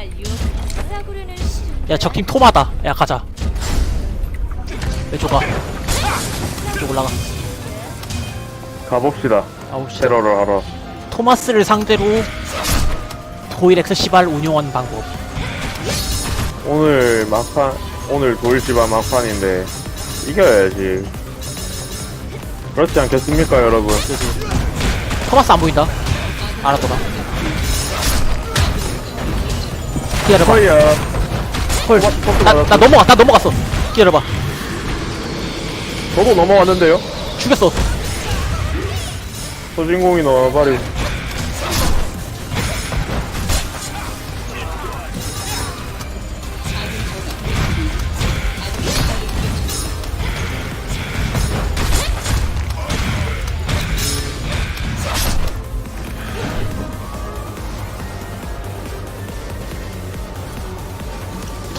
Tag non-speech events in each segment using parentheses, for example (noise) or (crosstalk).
날 유혹 싸구려는 싫은 야 적팀 토마다 야 가자 왼쪽 가 왼쪽 올라가 가봅시다. 씨 테러를 하러. 토마스를 상대로 도일엑스 시발 운용하는 방법 오늘 막판, 오늘 도일지바 막판인데, 이겨야지. 그렇지 않겠습니까, 여러분? 토마스 안 보인다 알았더라 기다려봐 허이야. 헐. 나, 나 넘어가 나 넘어갔어 기다려봐 저도 넘어왔는데요? 죽였어 소진공이 너무 빨리.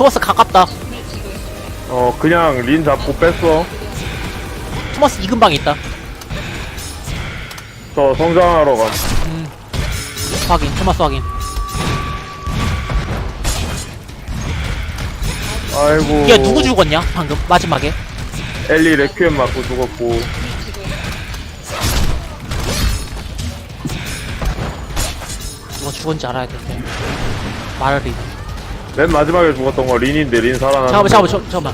토마스 가깝다 어, 그냥 린 잡고 뺐어. 토마스 이근방에 있다 저 성장하러 감. 확인 토마스 확인 아이고. 얘 누구 죽었냐 방금 마지막에 엘리 레퀴엠 맞고 죽었고. 누가 죽었는지 알아야 되는데 말을 리 맨 마지막에 죽었던 거 린인데 린 살아났는데. 잠깐만 잠깐만 저, 잠깐만.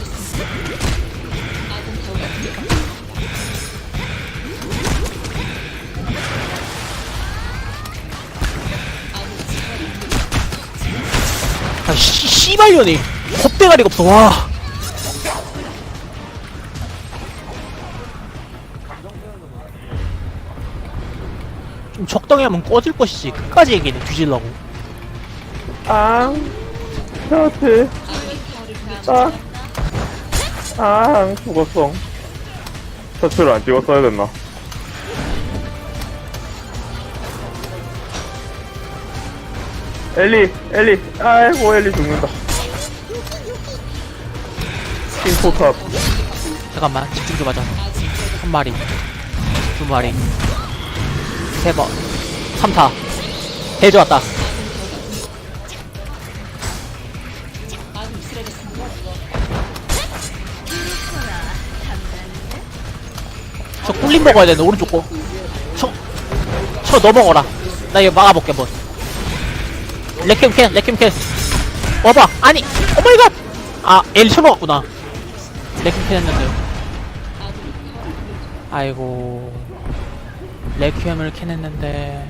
아 씨, 씨발년이 겁대가리가 없어. 와. 좀 적당히 하면 꺼질 것이지. 끝까지 얘기는 뒤질라고. 아, 셔츠. 아, 아, 죽었어. 셔츠를 안 찍었어야 됐나? 엘리, 엘리, 아이고, 엘리 죽는다. 킹포탑. 잠깐만 집중 좀 하자 한 마리 두 마리 세번 삼타 대조 왔다 저 꿀림 먹어야 되는데 오른쪽 거 쳐, 쳐 넘어가라. 나 이거 막아볼게 한번. 레캠 캔 레캠 캔. 와봐. 아니 오마이갓! 아 L 쳐먹었구나. 레큐 캔했는데. 아이고. 레큐엠을 캔 했는데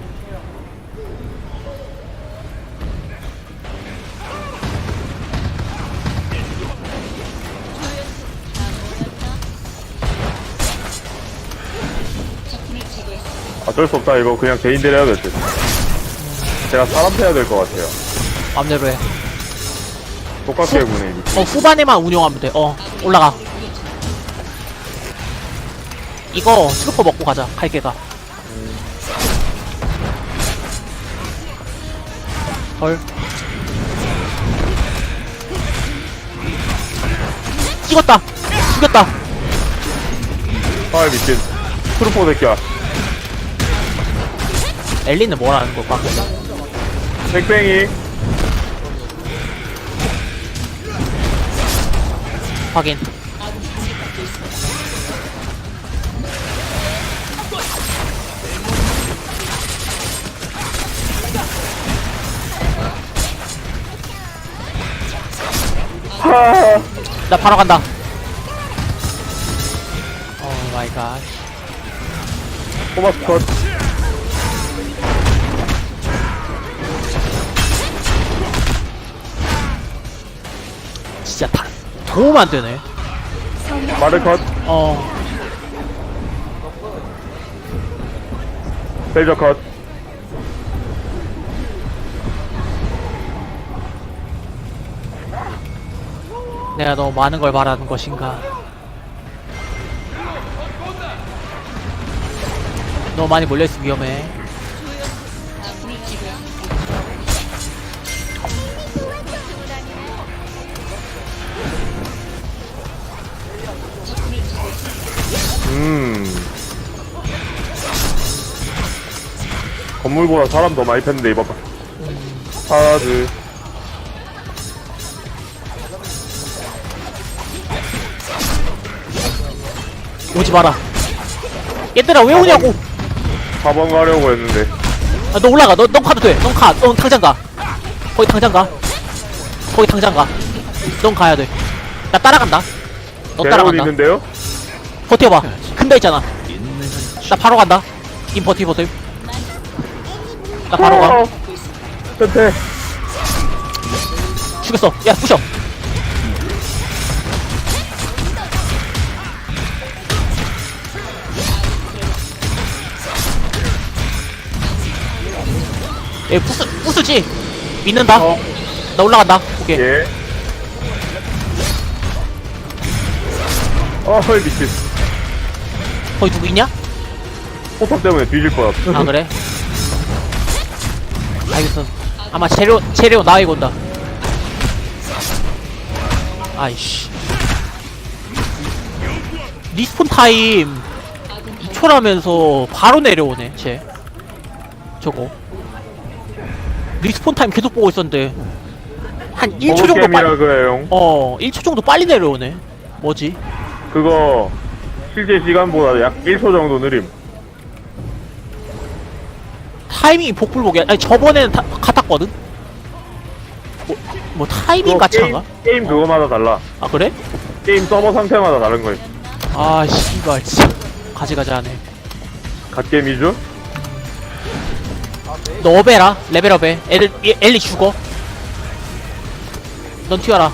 어쩔 수 없다, 이거 그냥 개인들 해야 될 듯. 제가 사람 패야 될 것 같아요. 맘대로 해. 똑같게 이게. 어 후반에만 운용하면 돼. 어 올라가. 이거 트루퍼 먹고 가자. 칼개가. 헐. 찍었다. 죽였다. 아, 미친. 트루포 새끼야. 엘리는 뭐라는 걸까? 뱅뱅이. 확인. 하 나 바로 간다. 오 마이 갓. 토마스 컷. 진짜 다 도움 안 되네. 마르 컷. 어. 벨저 컷. 내가 너무 많은 걸 바라는 것인가. 너무 많이 몰려있으면 위험해. 건물보다 사람 더 많이 팼는데 이봐봐 하나 둘 오지 마라. 얘들아 왜 오냐고. 4번 가려고 했는데 아, 너 올라가. 너, 넌 가도 돼. 넌 가. 넌 당장 가. 거기 당장 가. 거기 당장 가. 넌 가야 돼. 나 따라간다. 너 따라간다. 있는데요? 버텨봐. 큰다 있잖아. 나 바로 간다. 인 버티 버텨. 나 바로 가 어, 끝에. 죽였어. 야 부셔. 얘 부수 부수지. 믿는다. 어. 나 올라간다. 오케이. 예. 어, 헐, 미친. 거기 누구 있냐? 포탑 때문에 뒤질 뻔했어. 아 그래 알겠어. 아마 재료 재료 나이고 온다. 아이씨. 리스폰 타임 2초라면서 바로 내려오네 쟤. 저거. 리스폰 타임 계속 보고 있었는데 한 1초 정도 게임이라 빨리 그래요. 어 1초 정도 빨리 내려오네. 뭐지? 그거, 실제 시간보다 약 1초 정도 느림. 타이밍이 복불복이야 아니 저번에는 타, 같았거든 뭐, 뭐 타이밍 그거 가차가 게임, 그거마다 달라. 아 그래? 게임 서버 상태마다 다른 거예요. 아 씨발 진짜 가지가지하네 갓게임이죠? 너 업해라 레벨업해 애들 얘- 엘리 죽어 넌 튀어라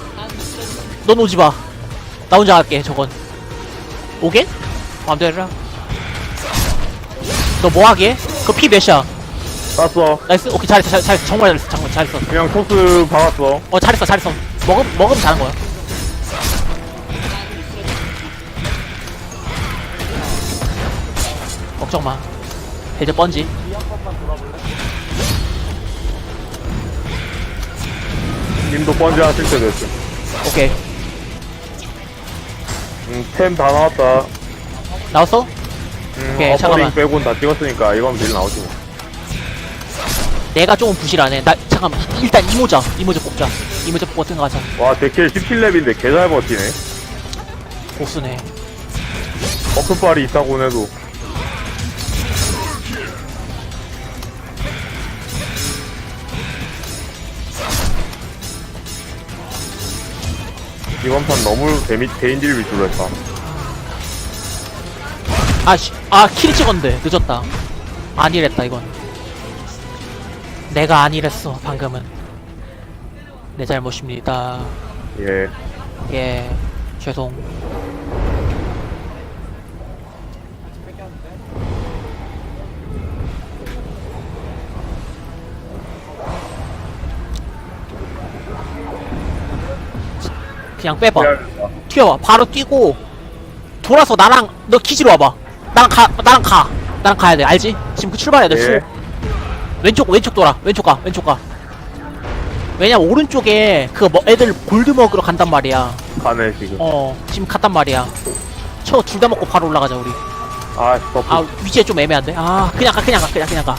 넌 오지 마 나 혼자 갈게 저건 오게? 해라 너 뭐 하게? 그거 피 몇이야? 땄어. 나이스 오케이 잘했어 잘, 잘했어 정말 잘했어 정말 잘했어 그냥 토스 박았어. 어 잘했어 잘했어 먹음, 먹으면 잘한 거야 걱정 마 이제 뻔지 님도 번지 하실 때 됐어. 오케이 음, 템다 나왔다. 나왔어? 음, 오케이, 어퍼링 잠깐만. 빼곤 다 찍었으니까 이건 딜 나오지 뭐. 내가 조금 부실하네 나 잠깐만. 일단 이모자. 이모자 뽑자. 이모자 뽑고 생각하자 와, 데킬 17렙인데 개 잘 버티네. 보스네. 버프빨이 있다고 해도. 이번 판 너무 데미, 개인질 위주로 했다. 아씨. 아킬 찍었는데. 늦었다. 아니랬다 이건 내가 아니랬어 방금은. 내 잘못입니다. 예. 예 죄송. 그냥 빼봐. 해야겠다. 튀어와 바로 뛰고 돌아서 나랑 너 기지로 와봐. 나랑 가 나랑 가. 나랑 가야 돼. 알지? 지금 그 출발해야 돼. 예. 수. 왼쪽 왼쪽 돌아. 왼쪽 가 왼쪽 가. 왜냐 면 오른쪽에 그 뭐 애들 골드 먹으러 간단 말이야. 가네, 지금. 어 지금 갔단 말이야. 저둘다 먹고 바로 올라가자 우리. 아, 버프. 아 위치에 좀 애매한데? 아 그냥 가 그냥 가 그냥 그냥 가.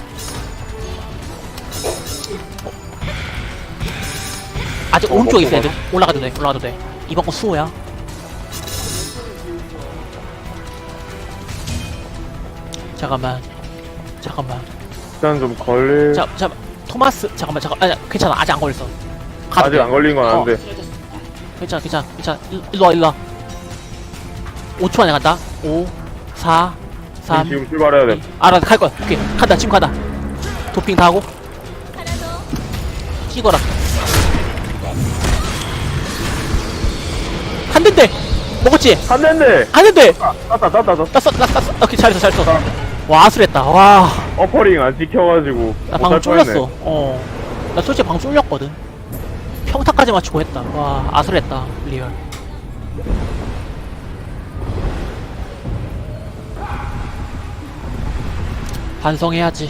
아직 어, 오른쪽에 있어 먹고 애들. 올라가도 돼 올라가도 돼. 이번 거 수호야. 잠깐만. 잠깐만 일단 좀 걸릴. 자, 자, 토마스, 잠깐만, 잠깐, 아니, 괜찮아, 아직 안 걸렸어. 가도 아직 돼. 안 걸린 건 어. 아는데. 괜찮아, 괜찮아, 괜찮아. 일- 일로 와, 일로 와. 5초 안에 간다. 5, 4, 3. 지금 출발해야 돼. 알아, 갈 거야. 오케이, 간다, 지금 간다. 도핑 다 하고, 찍어라. 한 대인데! 먹었지? 한 대인데! 한 대인데! 땄다, 땄다, 땄다. 땄어, 땄어, 땄어. 오케이, 잘했어, 잘했어. 와, 아슬했다. 와, 어퍼링 안 찍혀가지고. 나 못할 방금 쫄렸어. 뻔했네. 어. 나 솔직히 방금 쫄렸거든. 평타까지 맞추고 했다. 와, 아슬했다. 리얼. 반성해야지.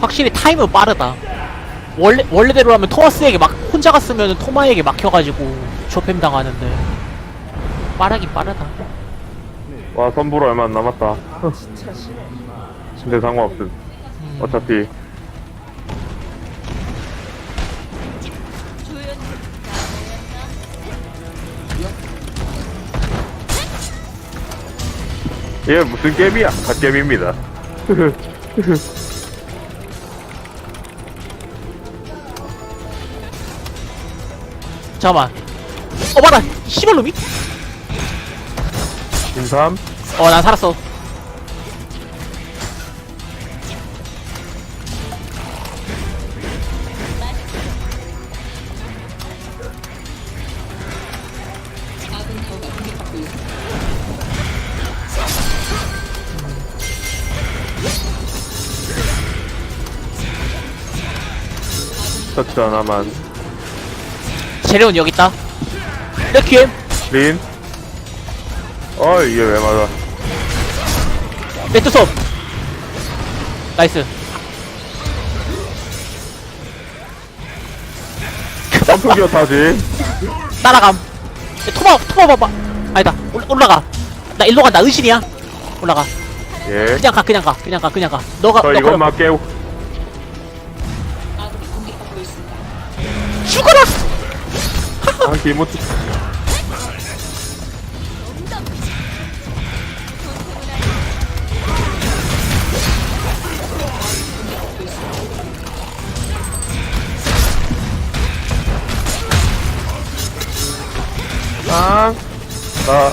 확실히 타임은 빠르다. 원래 원래대로 하면 토마스에게 막 혼자 갔으면 토마에게 막혀가지고 조팸 당하는데 빠르긴 빠르다. 와 선불 얼마 안 남았다. 근데 상관없음. 음. 어차피 얘 무슨 게임이야? 갓게임입니다. (laughs) 잠깐만. 어, 봐라! 씨발놈이! 인삼? 어난 살았어 터치 하나만. 재료는 여기 있다 레퀴엠 린? 어, 이게 왜 맞아? 레트솜 나이스. 점프 기어 타지? 따라감. 토마 토마 봐봐. 아니다. 올, 올라가. 나 일로 간다. 은신이야. 올라가. 예. 그냥 가 그냥 가. 그냥 가 그냥 가. 너가 저 너 걸어 이것만 깨고. 죽어라! 한 기모치. 나,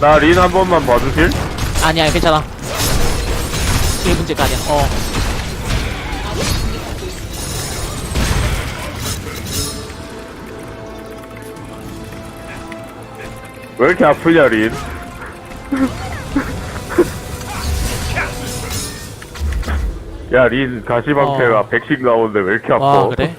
나 린 한 번만 봐주실? 아니야 괜찮아 그게 문제가 아니야 어 왜 이렇게 아프냐, 린? (laughs) 야, 린 가시방패가 어. 100씩 나오는데 왜 이렇게 아파? 와 그래?